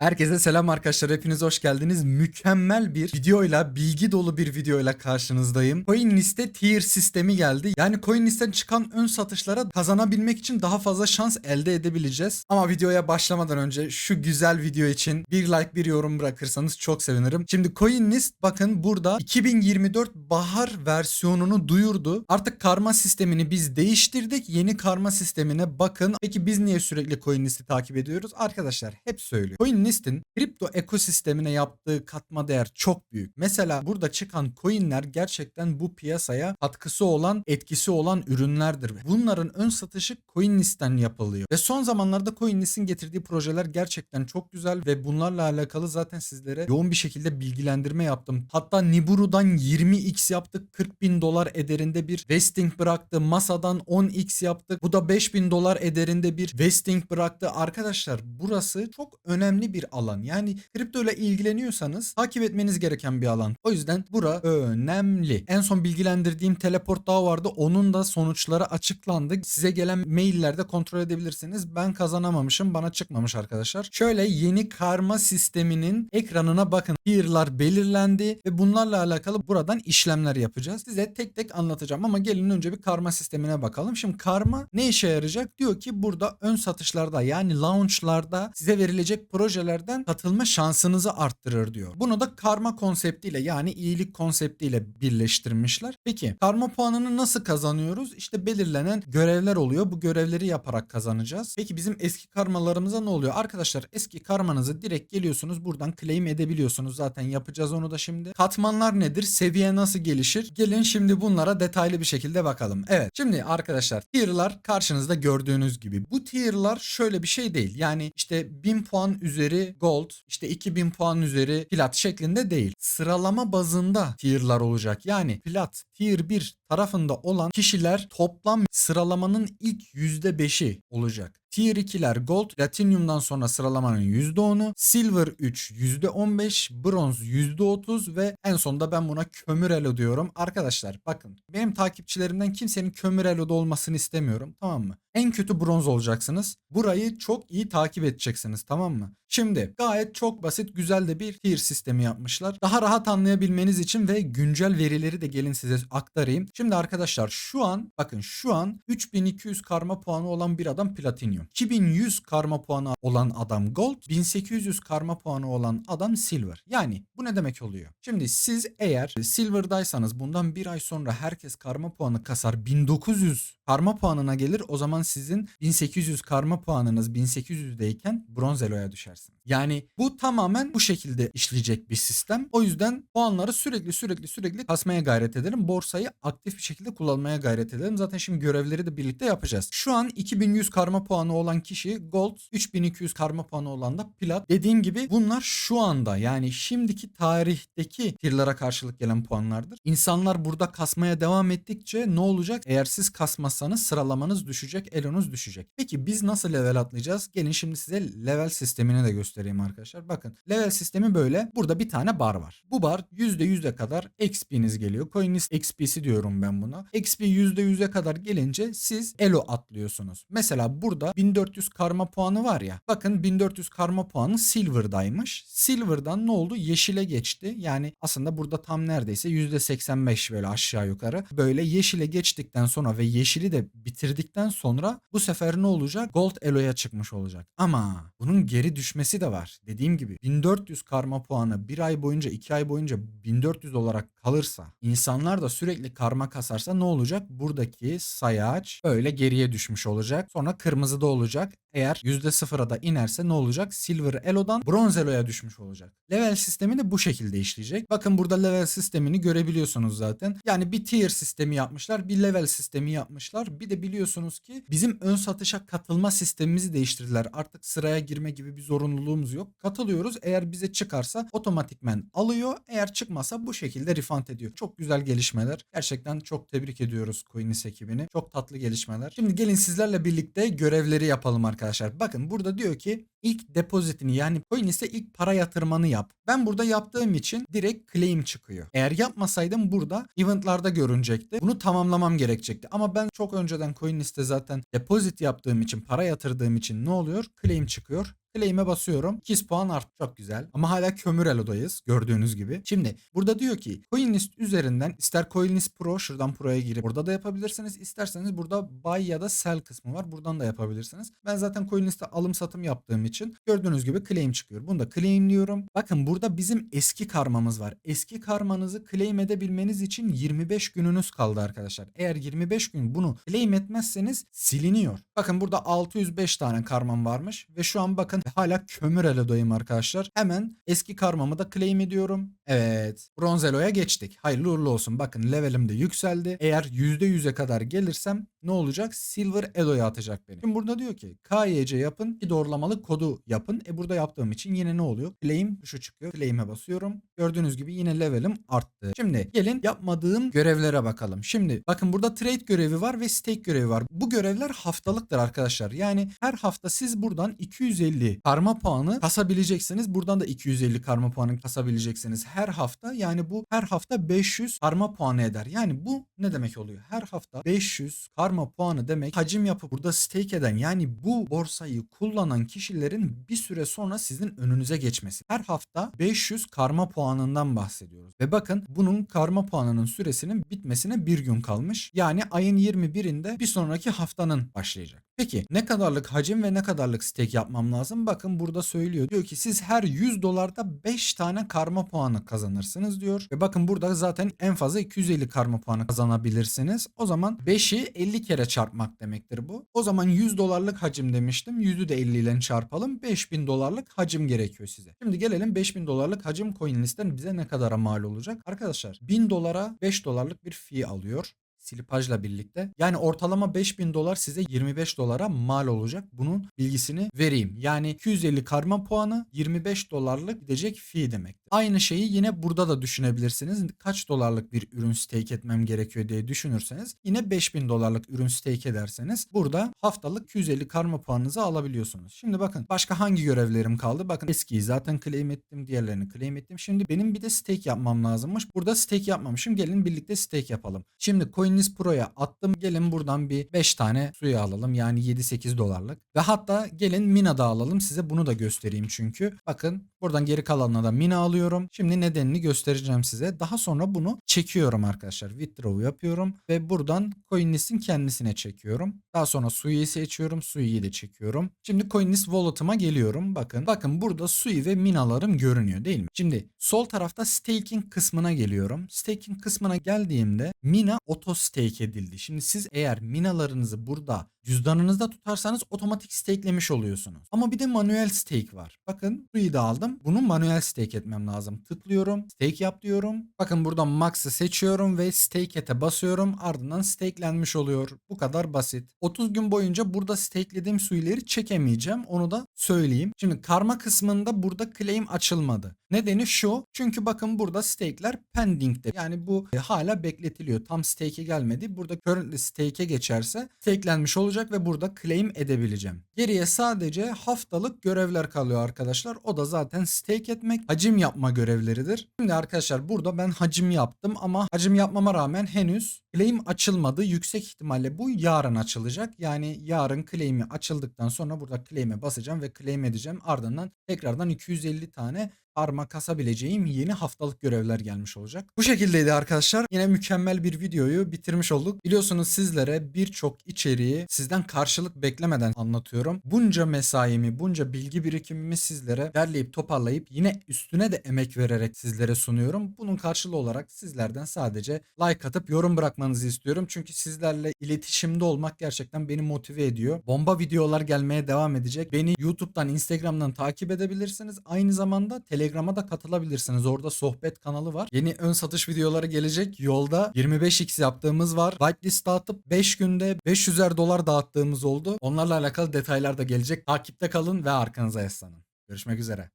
Herkese selam arkadaşlar. Hepiniz hoş geldiniz. Mükemmel bir videoyla, bilgi dolu bir videoyla karşınızdayım. CoinList'e tier sistemi geldi. Yani CoinList'ten çıkan ön satışlara kazanabilmek için daha fazla şans elde edebileceğiz. Ama videoya başlamadan önce şu güzel video için bir like bir yorum bırakırsanız çok sevinirim. Şimdi CoinList bakın burada 2024 bahar versiyonunu duyurdu. Artık karma sistemini biz değiştirdik. Yeni karma sistemine bakın. Peki biz niye sürekli CoinList'i takip ediyoruz? Arkadaşlar hep söylüyor. CoinList'in kripto ekosistemine yaptığı katma değer çok büyük. Mesela burada çıkan coinler gerçekten bu piyasaya katkısı olan, etkisi olan ürünlerdir. Bunların ön satışı CoinList'ten yapılıyor. Ve son zamanlarda CoinList'in getirdiği projeler gerçekten çok güzel ve bunlarla alakalı zaten sizlere yoğun bir şekilde bilgilendirme yaptım. Hatta Nibiru'dan 20x yaptık. 40 bin dolar ederinde bir vesting bıraktı. Masadan 10x yaptık. Bu da 5000 dolar ederinde bir vesting bıraktı. Arkadaşlar burası çok önemli bir alan. Yani kripto ile ilgileniyorsanız takip etmeniz gereken bir alan. O yüzden bura önemli. En son bilgilendirdiğim teleport daha vardı. Onun da sonuçları açıklandı. Size gelen maillerde kontrol edebilirsiniz. Ben kazanamamışım. Bana çıkmamış arkadaşlar. Şöyle yeni karma sisteminin ekranına bakın. Tier'lar belirlendi ve bunlarla alakalı buradan işlemler yapacağız. Size tek tek anlatacağım ama gelin önce bir karma sistemine bakalım. Şimdi karma ne işe yarayacak? Diyor ki burada ön satışlarda yani launchlarda size verilecek projelerden katılma şansınızı arttırır diyor. Bunu da karma konseptiyle yani iyilik konseptiyle birleştirmişler. Peki karma puanını nasıl kazanıyoruz? İşte belirlenen görevler oluyor. Bu görevleri yaparak kazanacağız. Peki bizim eski karmalarımıza ne oluyor? Arkadaşlar eski karmanızı direkt geliyorsunuz buradan claim edebiliyorsunuz. Zaten yapacağız onu da şimdi. Katmanlar nedir? Seviye nasıl gelişir? Gelin şimdi bunlara detaylı bir şekilde bakalım. Evet şimdi arkadaşlar tier'lar karşınızda gördüğünüz gibi. Bu tier'lar şöyle bir şey değil. Yani işte 1000 puan üzeri gold, işte 2000 puan üzeri plat şeklinde değil. Sıralama bazında tier'lar olacak. Yani plat tier 1 tarafında olan kişiler toplam sıralamanın ilk %5'i olacak. Tier 2'ler Gold, Platinum'dan sonra sıralamanın %10'u, Silver 3 %15, Bronz %30 ve en sonunda ben buna kömür elo diyorum. Arkadaşlar bakın benim takipçilerimden kimsenin kömür elo'da olmasını istemiyorum tamam mı? En kötü bronz olacaksınız. Burayı çok iyi takip edeceksiniz tamam mı? Şimdi gayet çok basit güzel de bir tier sistemi yapmışlar. Daha rahat anlayabilmeniz için ve güncel verileri de gelin size aktarayım. Şimdi arkadaşlar şu an bakın şu an 3200 karma puanı olan bir adam Platinum. 2100 karma puanı olan adam Gold. 1800 karma puanı olan adam Silver. Yani bu ne demek oluyor? Şimdi siz eğer Silver'daysanız bundan bir ay sonra herkes karma puanı kasar 1900 karma puanına gelir o zaman sizin 1800 karma puanınız 1800'deyken bronz eloya düşersiniz. Yani bu tamamen bu şekilde işleyecek bir sistem. O yüzden puanları sürekli sürekli sürekli kasmaya gayret edelim. Borsayı aktif bir şekilde kullanmaya gayret edelim. Zaten şimdi görevleri de birlikte yapacağız. Şu an 2100 karma puanı olan kişi gold, 3200 karma puanı olan da plat. Dediğim gibi bunlar şu anda yani şimdiki tarihteki tier'lara karşılık gelen puanlardır. İnsanlar burada kasmaya devam ettikçe ne olacak? Eğer siz kasmazsanız sıralamanız düşecek, elonuz düşecek. Peki biz nasıl level atlayacağız? Gelin şimdi size level sistemini de göstereyim arkadaşlar. Bakın level sistemi böyle. Burada bir tane bar var. Bu bar %100'e kadar XP'niz geliyor. Coinlist XP'si diyorum ben buna. XP %100'e kadar gelince siz elo atlıyorsunuz. Mesela burada 1400 karma puanı var ya. Bakın 1400 karma puanı Silver'daymış. Silver'dan ne oldu? Yeşile geçti. Yani aslında burada tam neredeyse %85 böyle aşağı yukarı. Böyle yeşile geçtikten sonra ve yeşili de bitirdikten sonra bu sefer ne olacak? Gold Elo'ya çıkmış olacak. Ama bunun geri düşmesi de var. Dediğim gibi 1400 karma puanı bir ay boyunca 2 ay boyunca 1400 olarak kalırsa insanlar da sürekli karma kasarsa ne olacak? Buradaki sayaç böyle geriye düşmüş olacak. Sonra kırmızıda olacak. Eğer %0'a da inerse ne olacak? Silver Elo'dan bronz Elo'ya düşmüş olacak. Level sistemi de bu şekilde işleyecek. Bakın burada level sistemini görebiliyorsunuz zaten. Yani bir tier sistemi yapmışlar, bir level sistemi yapmışlar. Bir de biliyorsunuz ki bizim ön satışa katılma sistemimizi değiştirdiler. Artık sıraya girme gibi bir zorunluluğumuz yok. Katılıyoruz. Eğer bize çıkarsa otomatikmen alıyor. Eğer çıkmasa bu şekilde refund ediyor. Çok güzel gelişmeler. Gerçekten çok tebrik ediyoruz Coinis ekibini. Çok tatlı gelişmeler. Şimdi gelin sizlerle birlikte görevleri yapalım arkadaşlar. Bakın burada diyor ki ilk depozitini yani CoinList'e ilk para yatırmanı yap. Ben burada yaptığım için direkt claim çıkıyor. Eğer yapmasaydım burada eventlarda görünecekti. Bunu tamamlamam gerekecekti. Ama ben çok önceden CoinList'e zaten depozit yaptığım için, para yatırdığım için ne oluyor? Claim çıkıyor. Claim'e basıyorum. 2 puan arttı. Çok güzel. Ama hala kömür elodayız. Gördüğünüz gibi. Şimdi burada diyor ki CoinList üzerinden ister CoinList Pro şuradan Pro'ya girip burada da yapabilirsiniz. İsterseniz burada buy ya da sell kısmı var. Buradan da yapabilirsiniz. Ben zaten CoinList'te alım satım yaptığım için gördüğünüz gibi claim çıkıyor. Bunu da claimliyorum. Bakın burada bizim eski karmamız var. Eski karmanızı claim edebilmeniz için 25 gününüz kaldı arkadaşlar. Eğer 25 gün bunu claim etmezseniz siliniyor. Bakın burada 605 tane karmam varmış ve şu an bakın hala kömür elodayım arkadaşlar. Hemen eski karmamı da claim ediyorum. Evet. Bronz eloya geçtik. Hayırlı uğurlu olsun. Bakın levelim de yükseldi. Eğer %100'e kadar gelirsem ne olacak? Silver eloya atacak beni. Şimdi burada diyor ki KYC yapın. Bir doğrulamalı kodu yapın. E burada yaptığım için yine ne oluyor? Claim şu çıkıyor. Claim'e basıyorum. Gördüğünüz gibi yine levelim arttı. Şimdi gelin yapmadığım görevlere bakalım. Şimdi bakın burada trade görevi var ve stake görevi var. Bu görevler haftalıktır arkadaşlar. Yani her hafta siz buradan 250 karma puanı kasabileceksiniz. Buradan da 250 karma puanı kasabileceksiniz her hafta. Yani bu her hafta 500 karma puanı eder. Yani bu ne demek oluyor? Her hafta 500 karma puanı demek hacim yapıp burada stake eden yani bu borsayı kullanan kişilerin bir süre sonra sizin önünüze geçmesi. Her hafta 500 karma puanından bahsediyoruz. Ve bakın bunun karma puanının süresinin bitmesine bir gün kalmış. Yani ayın 21'inde bir sonraki haftanın başlayacak. Peki ne kadarlık hacim ve ne kadarlık stake yapmam lazım? Bakın burada söylüyor. Diyor ki siz her 100 dolarda 5 tane karma puanı kazanırsınız diyor. Ve bakın burada zaten en fazla 250 karma puanı kazanabilirsiniz. O zaman 5'i 50 kere çarpmak demektir bu. O zaman 100 dolarlık hacim demiştim. 100'ü de 50 ile çarpalım. 5000 dolarlık hacim gerekiyor size. Şimdi gelelim 5000 dolarlık hacim CoinList'ten bize ne kadara mal olacak? Arkadaşlar 1000 dolara 5 dolarlık bir fee alıyor silipajla birlikte. Yani ortalama 5000 dolar size 25 dolara mal olacak. Bunun bilgisini vereyim. Yani 250 karma puanı 25 dolarlık gidecek fee demek. Aynı şeyi yine burada da düşünebilirsiniz. Kaç dolarlık bir ürün stake etmem gerekiyor diye düşünürseniz yine 5000 dolarlık ürün stake ederseniz burada haftalık 250 karma puanınızı alabiliyorsunuz. Şimdi bakın başka hangi görevlerim kaldı? Bakın eskiyi zaten claim ettim. Diğerlerini claim ettim. Şimdi benim bir de stake yapmam lazımmış. Burada stake yapmamışım. Gelin birlikte stake yapalım. Şimdi CoinList Pro'ya attım. Gelin buradan bir 5 tane suya alalım. Yani 7-8 dolarlık. Ve hatta gelin Mina'da alalım. Size bunu da göstereyim çünkü. Bakın buradan geri kalanına da Mina alıyorum. Şimdi nedenini göstereceğim size. Daha sonra bunu çekiyorum arkadaşlar. Withdraw yapıyorum. Ve buradan CoinList'in kendisine çekiyorum. Daha sonra Sui'yi seçiyorum. Sui'yi de çekiyorum. Şimdi CoinList Wallet'ıma geliyorum. Bakın. Bakın burada Sui ve Mina'larım görünüyor değil mi? Şimdi sol tarafta staking kısmına geliyorum. Staking kısmına geldiğimde Mina auto stake edildi. Şimdi siz eğer minalarınızı burada cüzdanınızda tutarsanız otomatik stakelemiş oluyorsunuz. Ama bir de manuel stake var. Bakın suyu da aldım. Bunu manuel stake etmem lazım. Tıklıyorum. Stake yap diyorum. Bakın burada max'ı seçiyorum ve stake et'e basıyorum. Ardından stakelenmiş oluyor. Bu kadar basit. 30 gün boyunca burada stakelediğim suyuları çekemeyeceğim. Onu da söyleyeyim. Şimdi karma kısmında burada claim açılmadı. Nedeni şu. Çünkü bakın burada stake'ler pending'de. Yani bu e, hala bekletiliyor. Tam stake'e gelmedi. Burada currently stake'e geçerse stakelenmiş olacak ve burada claim edebileceğim. Geriye sadece haftalık görevler kalıyor arkadaşlar. O da zaten stake etmek, hacim yapma görevleridir. Şimdi arkadaşlar burada ben hacim yaptım ama hacim yapmama rağmen henüz claim açılmadı. Yüksek ihtimalle bu yarın açılacak. Yani yarın claim'i açıldıktan sonra burada claim'e basacağım ve claim edeceğim. Ardından tekrardan 250 tane arma kasabileceğim yeni haftalık görevler gelmiş olacak. Bu şekildeydi arkadaşlar. Yine mükemmel bir videoyu bitirmiş olduk. Biliyorsunuz sizlere birçok içeriği sizden karşılık beklemeden anlatıyorum. Bunca mesaimi, bunca bilgi birikimimi sizlere derleyip toparlayıp yine üstüne de emek vererek sizlere sunuyorum. Bunun karşılığı olarak sizlerden sadece like atıp yorum bırakmanızı istiyorum. Çünkü sizlerle iletişimde olmak gerçekten beni motive ediyor. Bomba videolar gelmeye devam edecek. Beni YouTube'dan, Instagram'dan takip edebilirsiniz. Aynı zamanda Telegram'a da katılabilirsiniz. Orada sohbet kanalı var. Yeni ön satış videoları gelecek. Yolda 25x yaptığımız var. Whitelist dağıtıp 5 günde 500'er dolar dağıttığımız oldu. Onlarla alakalı detaylar da gelecek. Takipte kalın ve arkanıza yaslanın. Görüşmek üzere.